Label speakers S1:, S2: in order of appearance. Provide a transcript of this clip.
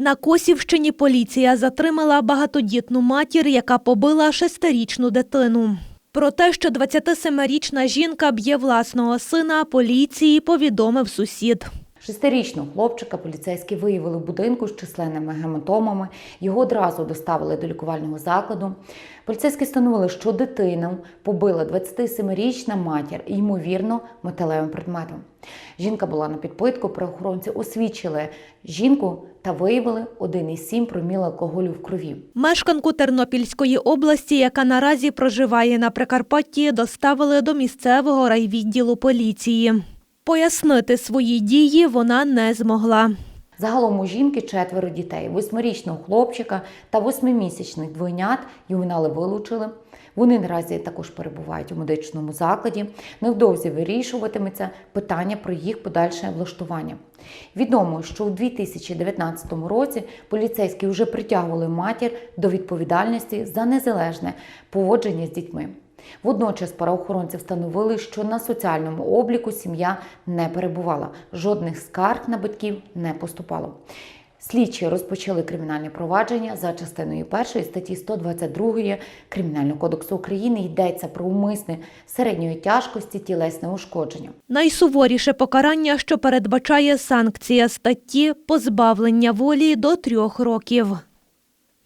S1: На Косівщині поліція затримала багатодітну матір, яка побила шестирічну дитину. Про те, що 27-річна жінка б'є власного сина, поліції повідомив сусід.
S2: Шестирічного хлопчика поліцейські виявили в будинку з численними гематомами. Його одразу доставили до лікувального закладу. Поліцейські встановили, що дитину побила 27-річна матір, ймовірно, металевим предметом. Жінка була на підпитку, правоохоронці освічили жінку та виявили 1,7 проміл алкоголю в крові.
S1: Мешканку Тернопільської області, яка наразі проживає на Прикарпатті, доставили до місцевого райвідділу поліції. Пояснити свої дії вона не змогла.
S2: Загалом у жінки четверо дітей: восьмирічного хлопчика та восьмимісячних двойнят ювенали вилучили. Вони наразі також перебувають у медичному закладі. Невдовзі вирішуватиметься питання про їх подальше влаштування. Відомо, що у 2019 році поліцейські вже притягували матір до відповідальності за незалежне поводження з дітьми. Водночас правоохоронці встановили, що на соціальному обліку сім'я не перебувала. Жодних скарг на батьків не поступало. Слідчі розпочали кримінальне провадження за частиною першої статті 122 Кримінального кодексу України. Йдеться про умисне середньої тяжкості тілесне ушкодження.
S1: Найсуворіше покарання, що передбачає санкція статті позбавлення волі до трьох років.